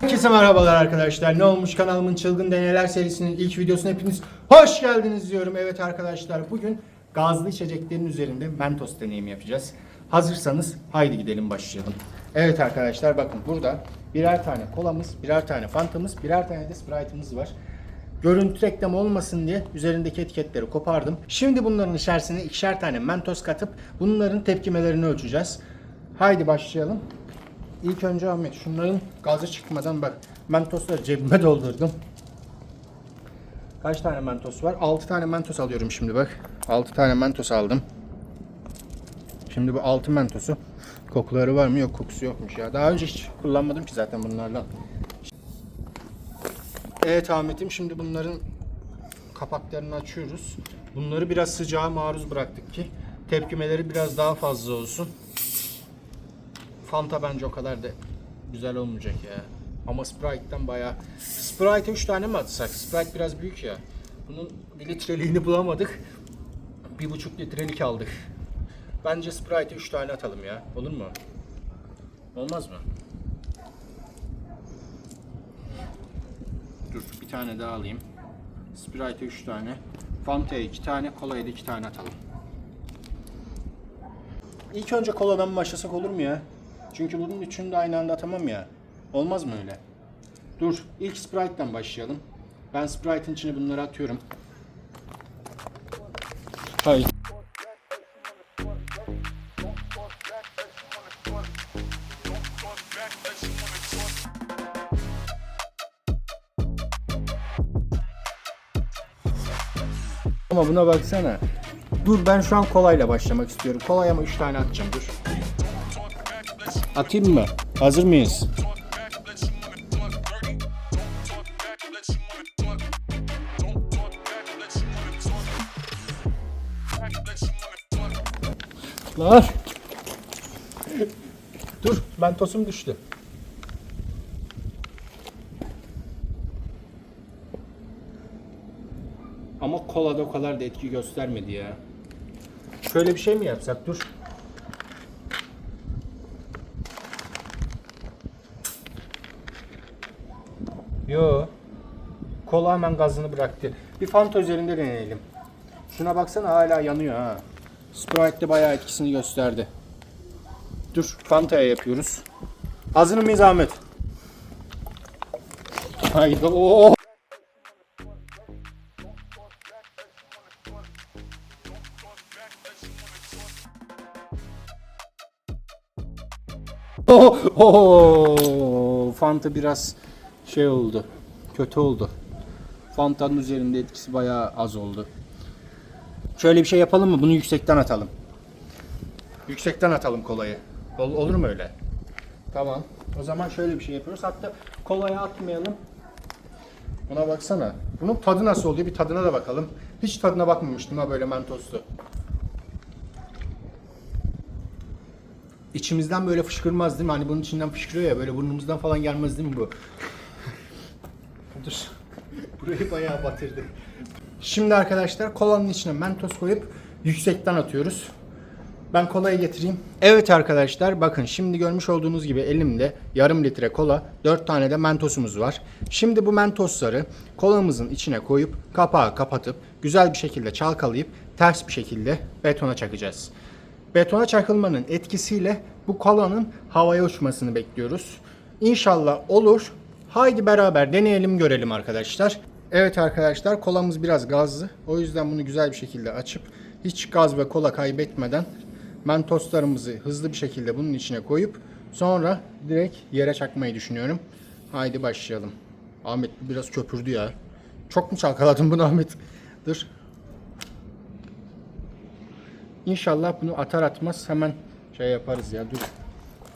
Herkese merhabalar arkadaşlar. Ne olmuş kanalımın Çılgın Deneyler serisinin ilk videosuna hepiniz hoş geldiniz diyorum. Evet arkadaşlar bugün gazlı içeceklerin üzerinde Mentos deneyimi yapacağız. Hazırsanız haydi gidelim başlayalım. Evet arkadaşlar bakın burada birer tane kolamız, birer tane fantamız, birer tane de sprite'ımız var. Görüntü reklam olmasın diye üzerindeki etiketleri kopardım. Şimdi bunların içerisine ikişer tane Mentos katıp bunların tepkimelerini ölçeceğiz. Haydi başlayalım. İlk önce Ahmet şunların gazı çıkmadan bak mentosları cebime doldurdum. Kaç tane mentos var? 6 tane mentos alıyorum şimdi bak. 6 tane mentos aldım. Şimdi bu 6 mentosu kokuları var mı? Yok kokusu yokmuş ya. Daha önce hiç kullanmadım ki zaten bunlardan. Evet Ahmet'im şimdi bunların kapaklarını açıyoruz. Bunları biraz sıcağa maruz bıraktık ki tepkimeleri biraz daha fazla olsun. Fanta bence o kadar da güzel olmayacak ya. Ama Sprite'den bayağı... Sprite'e 3 tane mi atsak? Sprite biraz büyük ya. Bunun 1 litreliğini bulamadık. 1,5 litrelik aldık. Bence Sprite'e 3 tane atalım ya. Olur mu? Olmaz mı? Dur bir tane daha alayım. Sprite'e 3 tane. Fanta'ya 2 tane. Kola'ya da 2 tane atalım. İlk önce koladan başlasak olur mu ya? Çünkü bunun üçünü de aynı anda atamam ya. Olmaz mı öyle? Dur, ilk Sprite'den başlayalım. Ben Sprite'in içine bunları atıyorum. Hayır. Ama buna baksana. Dur ben şu an kolayla başlamak istiyorum. Kolay ama 3 tane atacağım dur. Atayım mı? Hazır mıyız? Lan. Dur, mentosum düştü. Ama kola da o kadar da etki göstermedi ya. Şöyle bir şey mi yapsak? Dur. Yo. Kola hemen gazını bıraktı. Bir Fanta üzerinde deneyelim. Şuna baksana hala yanıyor ha. Sprite de bayağı etkisini gösterdi. Dur Fanta'ya yapıyoruz. Hazır mıyız Ahmet? Haydi o. Oh, oh, Fanta biraz şey oldu. Kötü oldu. Fanta'nın üzerinde etkisi bayağı az oldu. Şöyle bir şey yapalım mı? Bunu yüksekten atalım. Yüksekten atalım kolayı. Ol- olur mu öyle? Tamam. O zaman şöyle bir şey yapıyoruz. Hatta kolaya atmayalım. Buna baksana. Bunun tadı nasıl oluyor? Bir tadına da bakalım. Hiç tadına bakmamıştım ha böyle mentoslu. İçimizden böyle fışkırmaz değil mi? Hani bunun içinden fışkırıyor ya böyle burnumuzdan falan gelmez değil mi bu? Dur. Burayı bayağı batırdı. Şimdi arkadaşlar kolanın içine mentos koyup yüksekten atıyoruz. Ben kolayı getireyim. Evet arkadaşlar bakın şimdi görmüş olduğunuz gibi elimde yarım litre kola 4 tane de mentosumuz var. Şimdi bu mentosları kolamızın içine koyup kapağı kapatıp güzel bir şekilde çalkalayıp ters bir şekilde betona çakacağız. Betona çakılmanın etkisiyle bu kolanın havaya uçmasını bekliyoruz. İnşallah olur. Haydi beraber deneyelim görelim arkadaşlar. Evet arkadaşlar kolamız biraz gazlı. O yüzden bunu güzel bir şekilde açıp hiç gaz ve kola kaybetmeden mentoslarımızı hızlı bir şekilde bunun içine koyup sonra direkt yere çakmayı düşünüyorum. Haydi başlayalım. Ahmet biraz köpürdü ya. Çok mu çalkaladın bunu Ahmet? Dur. İnşallah bunu atar atmaz hemen şey yaparız ya dur.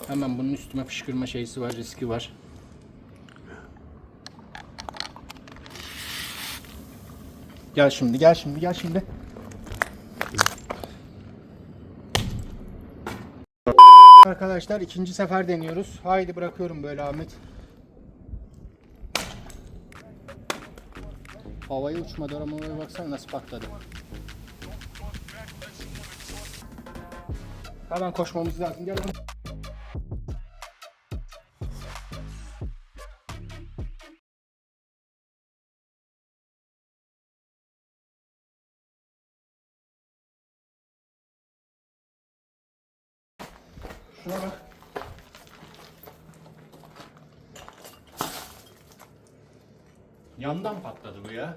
Hemen bunun üstüme fışkırma şeysi var, riski var. Gel şimdi, gel şimdi, gel şimdi. Arkadaşlar ikinci sefer deniyoruz. Haydi bırakıyorum böyle Ahmet. Havaya uçmadı ama baksana nasıl patladı. Hemen koşmamız lazım. Gel. Şuna bak. Yandan patladı bu ya.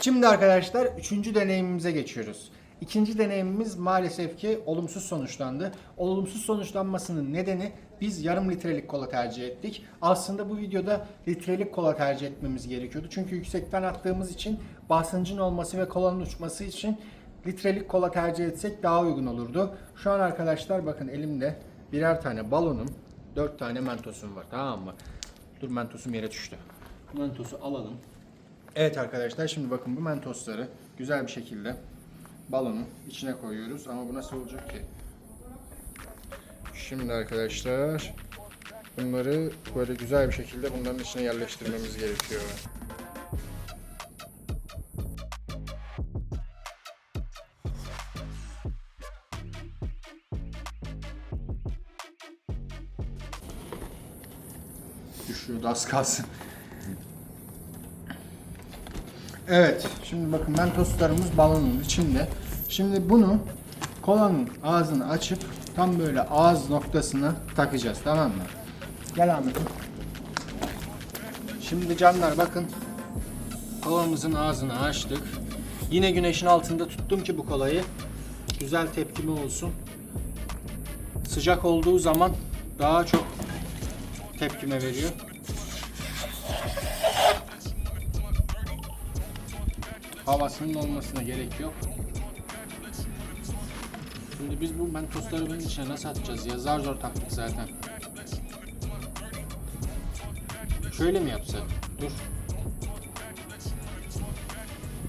Şimdi arkadaşlar üçüncü deneyimimize geçiyoruz. İkinci deneyimimiz maalesef ki olumsuz sonuçlandı. Olumsuz sonuçlanmasının nedeni biz yarım litrelik kola tercih ettik. Aslında bu videoda litrelik kola tercih etmemiz gerekiyordu. Çünkü yüksekten attığımız için basıncın olması ve kolanın uçması için litrelik kola tercih etsek daha uygun olurdu. Şu an arkadaşlar bakın elimde birer tane balonum, dört tane mentosum var tamam mı? Dur mentosum yere düştü. Mentosu alalım. Evet arkadaşlar şimdi bakın bu mentosları güzel bir şekilde balonun içine koyuyoruz ama bu nasıl olacak ki? Şimdi arkadaşlar bunları böyle güzel bir şekilde bunların içine yerleştirmemiz gerekiyor. Düşüyordu az kalsın. Evet, şimdi bakın mentoslarımız balonun içinde. Şimdi bunu kolanın ağzını açıp tam böyle ağız noktasına takacağız tamam mı? Gel Ahmet'im. Şimdi canlar bakın kolamızın ağzını açtık. Yine güneşin altında tuttum ki bu kolayı güzel tepkimi olsun. Sıcak olduğu zaman daha çok tepkime veriyor. Havasının olmasına gerek yok. Şimdi biz bu mentosları bunun içine nasıl atacağız ya? Zar zor taktık zaten. Şöyle mi yapsak? Dur.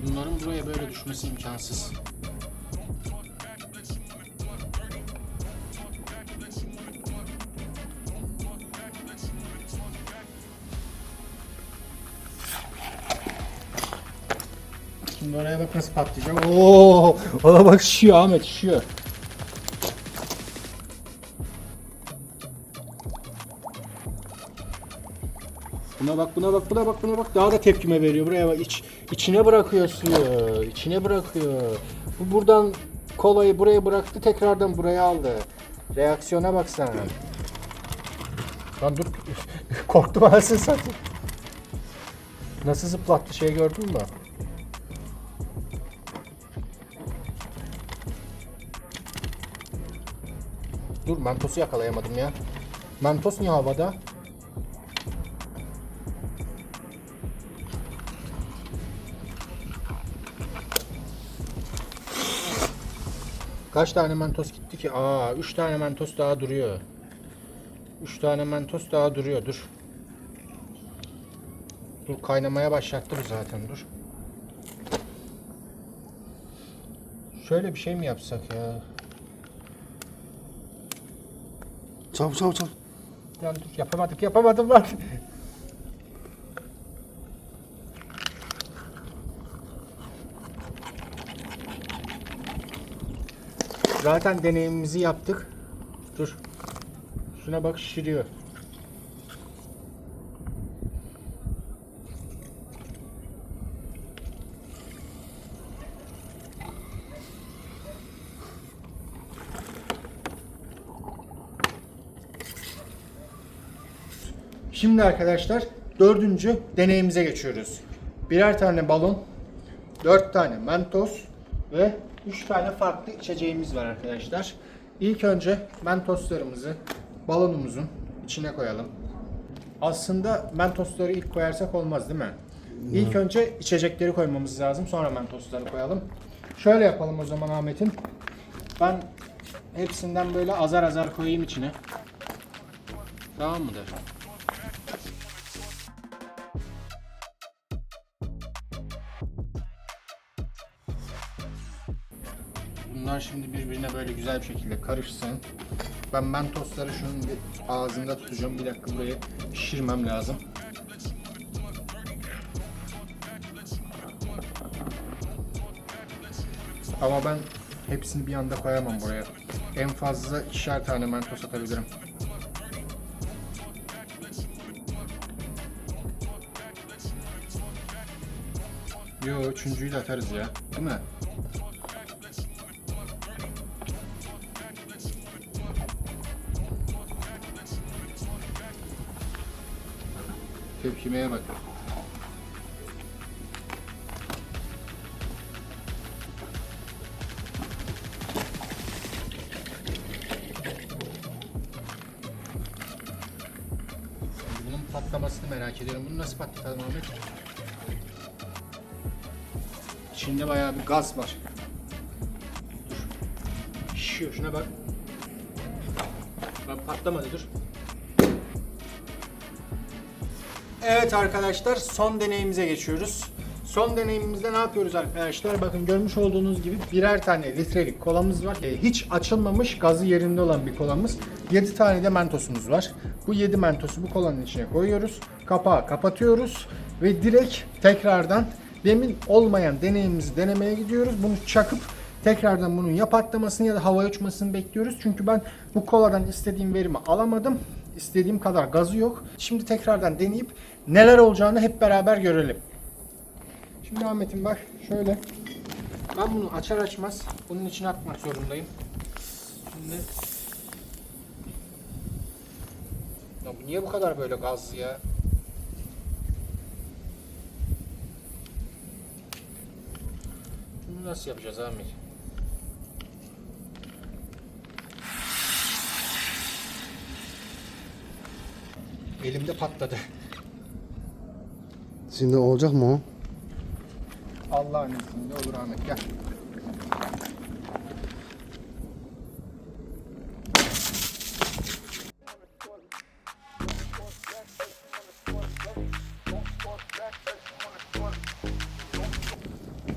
Bunların buraya böyle düşmesi imkansız. Şimdi oraya bak nasıl patlayacak. Oo, ona bak şişiyor Ahmet şişiyor. Buna bak buna bak buna bak buna bak. Daha da tepkime veriyor. Buraya bak iç, içine bırakıyor suyu içine bırakıyor. Bu buradan kolayı buraya bıraktı tekrardan buraya aldı. Reaksiyona bak sen. Lan dur. Korktum anasını satayım. Nasıl zıplattı şey gördün mü Dur mentosu yakalayamadım ya. Mentos niye havada? Kaç tane mentos gitti ki? Aa, 3 tane mentos daha duruyor. 3 tane mentos daha duruyor. Dur. Dur kaynamaya başlattı bu zaten. Dur. Şöyle bir şey mi yapsak ya? Çabuk çabuk çabuk. Lan dur yapamadık yapamadım lan. Zaten deneyimimizi yaptık. Dur. Şuna bak şişiriyor. Şimdi arkadaşlar dördüncü deneyimize geçiyoruz. Birer tane balon, dört tane mentos ve üç tane farklı içeceğimiz var arkadaşlar. İlk önce mentoslarımızı balonumuzun içine koyalım. Aslında mentosları ilk koyarsak olmaz değil mi? İlk önce içecekleri koymamız lazım. Sonra mentosları koyalım. Şöyle yapalım o zaman Ahmet'im. Ben hepsinden böyle azar azar koyayım içine. Tamam mıdır? Bunlar şimdi birbirine böyle güzel bir şekilde karışsın. Ben mentosları şunun ağzında tutacağım. Bir dakika burayı pişirmem lazım. Ama ben hepsini bir anda koyamam buraya. En fazla ikişer tane mentos atabilirim. Yo üçüncüyü de atarız ya. Değil mi? Tepkimeye bak. Bunun patlamasını merak ediyorum. Bunu nasıl patlatalım Ahmet? İçinde bayağı bir gaz var. Dur. Şişiyor. Şuna bak. Bak patlamadı dur. Evet arkadaşlar son deneyimize geçiyoruz. Son deneyimimizde ne yapıyoruz arkadaşlar? Bakın görmüş olduğunuz gibi birer tane litrelik kolamız var. E, hiç açılmamış gazı yerinde olan bir kolamız. 7 tane de mentosumuz var. Bu 7 mentosu bu kolanın içine koyuyoruz. Kapağı kapatıyoruz ve direkt tekrardan demin olmayan deneyimimizi denemeye gidiyoruz. Bunu çakıp tekrardan bunun ya patlamasını ya da havaya uçmasını bekliyoruz. Çünkü ben bu koladan istediğim verimi alamadım. İstediğim kadar gazı yok. Şimdi tekrardan deneyip neler olacağını hep beraber görelim. Şimdi Ahmet'im bak şöyle. Ben bunu açar açmaz bunun içine atmak zorundayım. Şimdi ya bu niye bu kadar böyle gazlı ya? Bunu nasıl yapacağız Ahmet? Elimde patladı. Şimdi olacak mı o? Allah'ın izniyle olur Ahmet gel.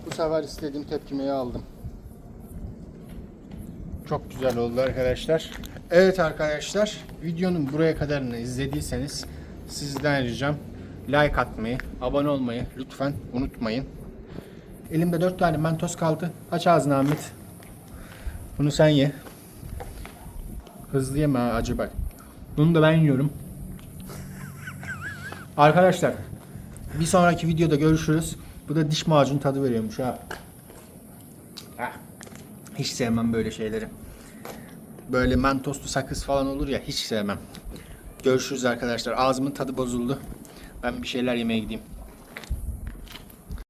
Bu sefer istediğim tepkimeyi aldım. Çok güzel oldu arkadaşlar. Evet arkadaşlar, videonun buraya kadarını izlediyseniz sizden ricam like atmayı, abone olmayı lütfen unutmayın. Elimde 4 tane mentos kaldı. Aç ağzını Ahmet. Bunu sen ye. Hızlı yeme acı bak. Bunu da ben yiyorum. Arkadaşlar bir sonraki videoda görüşürüz. Bu da diş macunu tadı veriyormuş ha. Heh. Hiç sevmem böyle şeyleri. Böyle mentoslu sakız falan olur ya hiç sevmem. Görüşürüz arkadaşlar. Ağzımın tadı bozuldu. Ben bir şeyler yemeye gideyim.